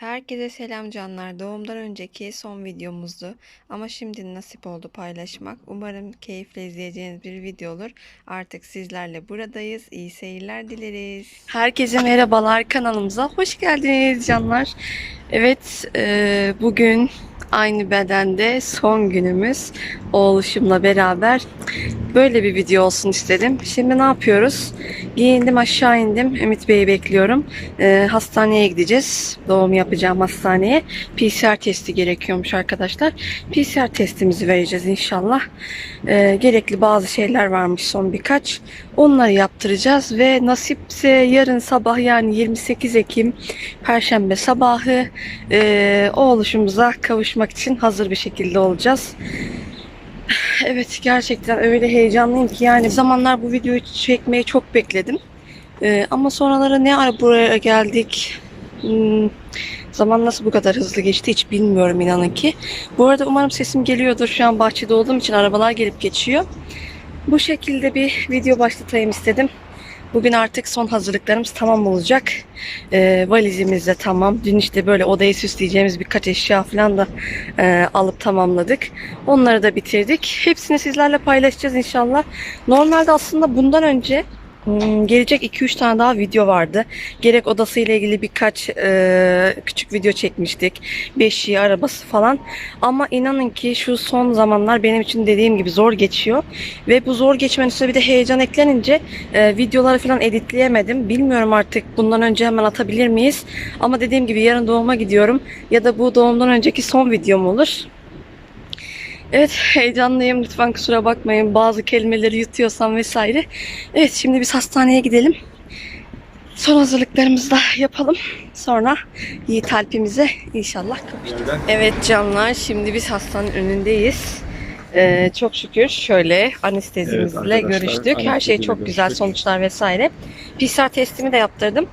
Herkese selam canlar. Doğumdan önceki son videomuzdu. Ama şimdi nasip oldu paylaşmak. Umarım keyifle izleyeceğiniz bir video olur. Artık sizlerle buradayız. İyi seyirler dileriz. Herkese merhabalar kanalımıza. Hoş geldiniz canlar. Evet e, bugün aynı bedende son günümüz. Oğluşumla beraber böyle bir video olsun istedim. Şimdi ne yapıyoruz? Giyindim aşağı indim. Ümit Bey'i bekliyorum. Ee, hastaneye gideceğiz. Doğum yapacağım hastaneye. PCR testi gerekiyormuş arkadaşlar. PCR testimizi vereceğiz inşallah. Ee, gerekli bazı şeyler varmış son birkaç. Onları yaptıracağız ve nasipse yarın sabah yani 28 Ekim Perşembe sabahı e, o oluşumuza kavuşmak için hazır bir şekilde olacağız. Evet gerçekten öyle heyecanlıyım ki yani zamanlar bu videoyu çekmeyi çok bekledim. Ee, ama sonraları ne ara buraya geldik? Hmm, zaman nasıl bu kadar hızlı geçti hiç bilmiyorum inanın ki. Bu arada umarım sesim geliyordur. Şu an bahçede olduğum için arabalar gelip geçiyor. Bu şekilde bir video başlatayım istedim. Bugün artık son hazırlıklarımız tamam olacak. Ee, valizimiz de tamam. Dün işte böyle odayı süsleyeceğimiz birkaç eşya falan da e, alıp tamamladık. Onları da bitirdik. Hepsini sizlerle paylaşacağız inşallah. Normalde aslında bundan önce gelecek 2-3 tane daha video vardı. Gerek odasıyla ilgili birkaç e, küçük video çekmiştik. Beşiği, arabası falan. Ama inanın ki şu son zamanlar benim için dediğim gibi zor geçiyor. Ve bu zor geçmenin üstüne bir de heyecan eklenince e, videoları falan editleyemedim. Bilmiyorum artık bundan önce hemen atabilir miyiz? Ama dediğim gibi yarın doğuma gidiyorum. Ya da bu doğumdan önceki son videom olur. Evet heyecanlıyım. Lütfen kusura bakmayın. Bazı kelimeleri yutuyorsam vesaire. Evet şimdi biz hastaneye gidelim. Son hazırlıklarımızı da yapalım. Sonra Yiğit Alp'imize inşallah kavuştururuz. Evet canlar şimdi biz hastanın önündeyiz. Ee, çok şükür şöyle anestezimizle Evet görüştük. Her şey çok güzel görüştük. sonuçlar vesaire. PCR testimi de yaptırdım.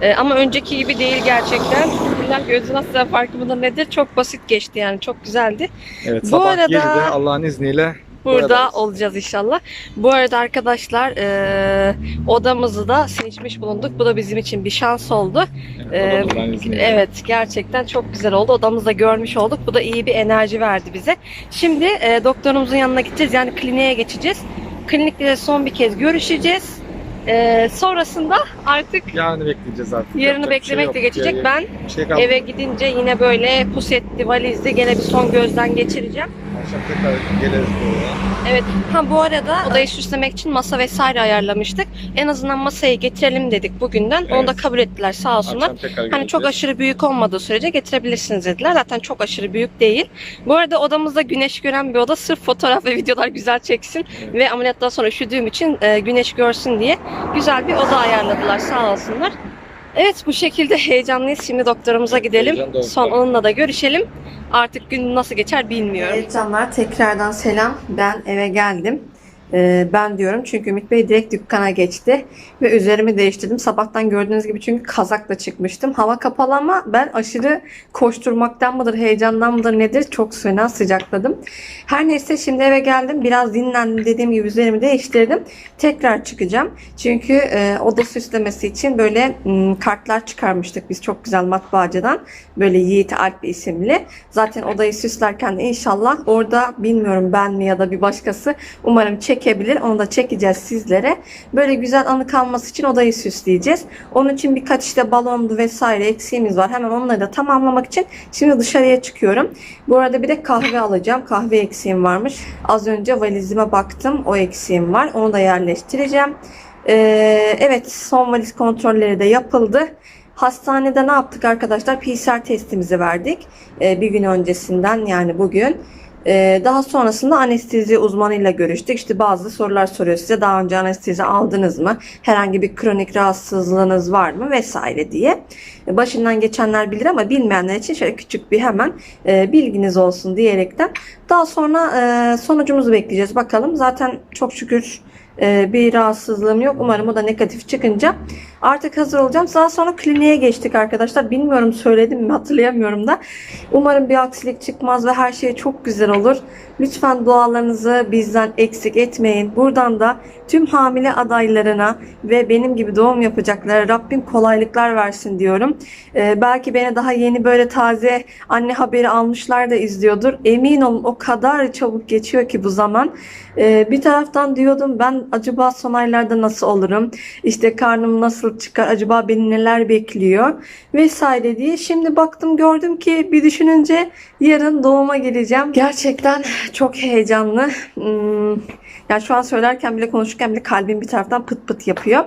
Ee, ama önceki gibi değil gerçekten. Bilmem gözü nasıl farkı mıdır nedir? Çok basit geçti yani çok güzeldi. Evet Bu sabah arada- 7'de Allah'ın izniyle Burada buradayız. olacağız inşallah. Bu arada arkadaşlar eee, odamızı da seçmiş bulunduk. Bu da bizim için bir şans oldu. Evet, izniyle. Evet gerçekten çok güzel oldu. Odamızı da görmüş olduk. Bu da iyi bir enerji verdi bize. Şimdi eee, doktorumuzun yanına gideceğiz. Yani kliniğe geçeceğiz. Klinikte de son bir kez görüşeceğiz. Eee, sonrasında artık Yarını bekleyeceğiz artık. yarını şey beklemekle yok. geçecek. Ya- Ben şey kaldı. eve gidince yine böyle pusetli valizli gene bir son gözden geçireceğim. Akşam tekrar geliriz buraya. Evet. Ha bu arada odayı süslemek için masa vesaire ayarlamıştık. En azından masayı getirelim dedik bugünden. Onu da kabul ettiler sağ olsunlar. Akşam tekrar Hani çok geleceğiz. aşırı büyük olmadığı sürece getirebilirsiniz dediler. Zaten çok aşırı büyük değil. Bu arada odamızda güneş gören bir oda. Sırf fotoğraf ve videolar güzel çeksin. Evet. Ve ameliyattan sonra üşüdüğüm için e, güneş görsün diye güzel bir oda ayarladılar sağ olsunlar. Evet bu şekilde heyecanlıyız. Şimdi doktorumuza gidelim. Heyecan. Son onunla da görüşelim. Artık gün nasıl geçer bilmiyorum. Evet canlar tekrardan selam. Ben eve geldim. Ee, ben diyorum çünkü Ümit Bey direkt dükkana geçti ve üzerimi değiştirdim. Sabahtan gördüğünüz gibi çünkü kazakla çıkmıştım. Hava kapalı ama ben aşırı koşturmaktan mıdır, heyecandan mıdır nedir çok fena sıcakladım. Her neyse şimdi eve geldim. Biraz dinlendim dediğim gibi üzerimi değiştirdim. Tekrar çıkacağım. Çünkü e, oda süslemesi için böyle m, kartlar çıkarmıştık biz çok güzel matbaacıdan. Böyle Yiğit Alp isimli. Zaten odayı süslerken inşallah orada bilmiyorum ben mi ya da bir başkası umarım çekebilir. Onu da çekeceğiz sizlere. Böyle güzel anı kalması için odayı süsleyeceğiz. Onun için birkaç işte balondu vesaire eksiğimiz var. Hemen onları da tamamlamak için şimdi dışarıya çıkıyorum. Bu arada bir de kahve alacağım. Kahve eksiğim varmış. Az önce valizime baktım. O eksiğim var. Onu da yerleştireceğim. Ee, evet son valiz kontrolleri de yapıldı. Hastanede ne yaptık arkadaşlar? PCR testimizi verdik. Ee, bir gün öncesinden yani bugün. Ee, daha sonrasında anestezi uzmanıyla görüştük. İşte bazı sorular soruyor size. Daha önce anestezi aldınız mı? Herhangi bir kronik rahatsızlığınız var mı? Vesaire diye. Başından geçenler bilir ama bilmeyenler için şöyle küçük bir hemen e, bilginiz olsun diyerekten. Daha sonra e, sonucumuzu bekleyeceğiz. Bakalım zaten çok şükür bir rahatsızlığım yok. Umarım o da negatif çıkınca Artık hazır olacağım. Daha sonra kliniğe geçtik arkadaşlar. Bilmiyorum söyledim mi hatırlayamıyorum da. Umarım bir aksilik çıkmaz ve her şey çok güzel olur. Lütfen dualarınızı bizden eksik etmeyin. Buradan da tüm hamile adaylarına ve benim gibi doğum yapacaklara Rabbim kolaylıklar versin diyorum. Ee, belki beni daha yeni böyle taze anne haberi almışlar da izliyordur. Emin olun o kadar çabuk geçiyor ki bu zaman. Ee, bir taraftan diyordum ben acaba son aylarda nasıl olurum? İşte karnım nasıl çıkar? Acaba beni neler bekliyor? Vesaire diye. Şimdi baktım gördüm ki bir düşününce yarın doğuma gireceğim. Gerçekten çok heyecanlı. Hmm, yani şu an söylerken bile konuşurken bile kalbim bir taraftan pıt pıt yapıyor.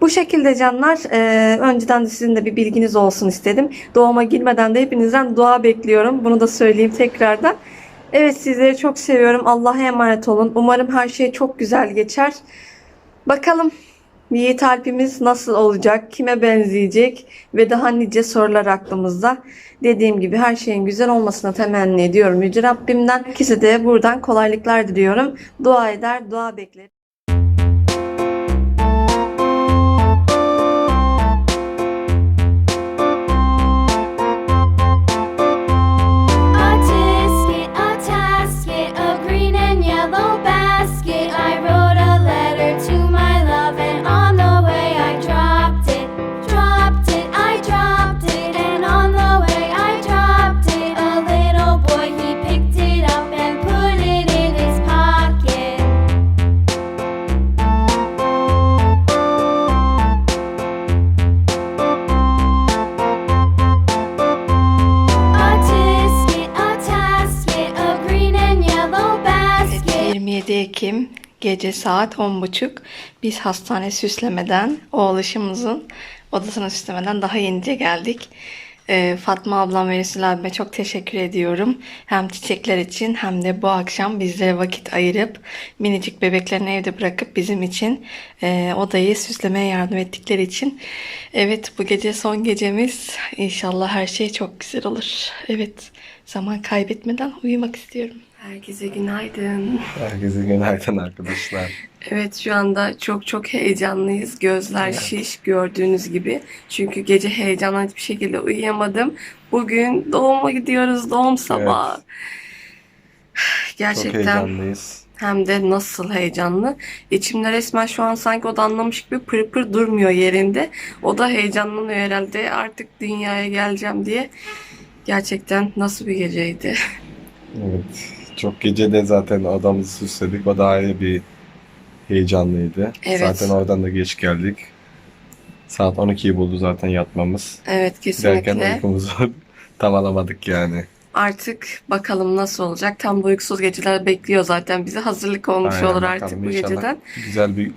Bu şekilde canlar e, önceden de sizin de bir bilginiz olsun istedim. Doğuma girmeden de hepinizden dua bekliyorum. Bunu da söyleyeyim tekrardan. Evet sizleri çok seviyorum. Allah'a emanet olun. Umarım her şey çok güzel geçer. Bakalım Yiğit Alp'imiz nasıl olacak? Kime benzeyecek? Ve daha nice sorular aklımızda. Dediğim gibi her şeyin güzel olmasına temenni ediyorum Yüce Rabbimden. İkisi de buradan kolaylıklar diliyorum. Dua eder, dua beklerim. Ekim gece saat 10.30 biz hastane süslemeden oğluşumuzun odasını süslemeden daha yenice geldik. Ee, Fatma ablam ve Resul abime çok teşekkür ediyorum. Hem çiçekler için hem de bu akşam bizlere vakit ayırıp minicik bebeklerini evde bırakıp bizim için e, odayı süslemeye yardım ettikleri için. Evet bu gece son gecemiz. İnşallah her şey çok güzel olur. Evet zaman kaybetmeden uyumak istiyorum. Herkese günaydın. Herkese günaydın arkadaşlar. Evet şu anda çok çok heyecanlıyız. Gözler şiş gördüğünüz gibi. Çünkü gece heyecandan hiçbir şekilde uyuyamadım. Bugün doğuma gidiyoruz. Doğum sabahı. Çok Gerçekten heyecanlıyız. hem de nasıl heyecanlı. İçimde resmen şu an sanki o da anlamış gibi pır pır durmuyor yerinde. O da heyecanlanıyor herhalde. Artık dünyaya geleceğim diye. Gerçekten nasıl bir geceydi. Evet. Çok gece de zaten odamızı süsledik. O da ayrı bir heyecanlıydı. Evet. Zaten oradan da geç geldik. Saat 12'yi buldu zaten yatmamız. Evet kesinlikle. uykumuzu tam alamadık yani. Artık bakalım nasıl olacak. Tam bu uykusuz geceler bekliyor zaten bizi. Hazırlık olmuş Aynen, olur artık bu geceden. Güzel bir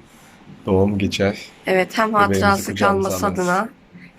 doğum geçer. Evet hem hatırası kalması adına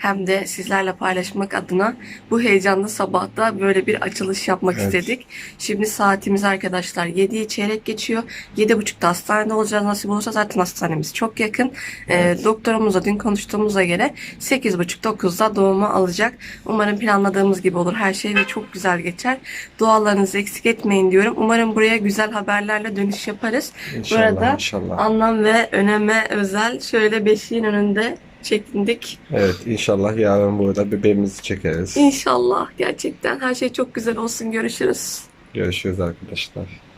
hem de sizlerle paylaşmak adına bu heyecanlı sabahta böyle bir açılış yapmak Evet. istedik. Şimdi saatimiz arkadaşlar 7'yi çeyrek geçiyor. 7.30'da hastanede olacağız nasip olursa zaten hastanemiz çok yakın. Ee, Evet. doktorumuzla dün konuştuğumuza göre 8.30-9'da doğuma alacak. Umarım planladığımız gibi olur her şey ve çok güzel geçer. Dualarınızı eksik etmeyin diyorum. Umarım buraya güzel haberlerle dönüş yaparız. İnşallah arada inşallah. Anlam ve öneme özel şöyle beşiğin önünde çekindik. Evet inşallah yarın burada bebeğimizi çekeriz. İnşallah gerçekten her şey çok güzel olsun. Görüşürüz. Görüşürüz arkadaşlar.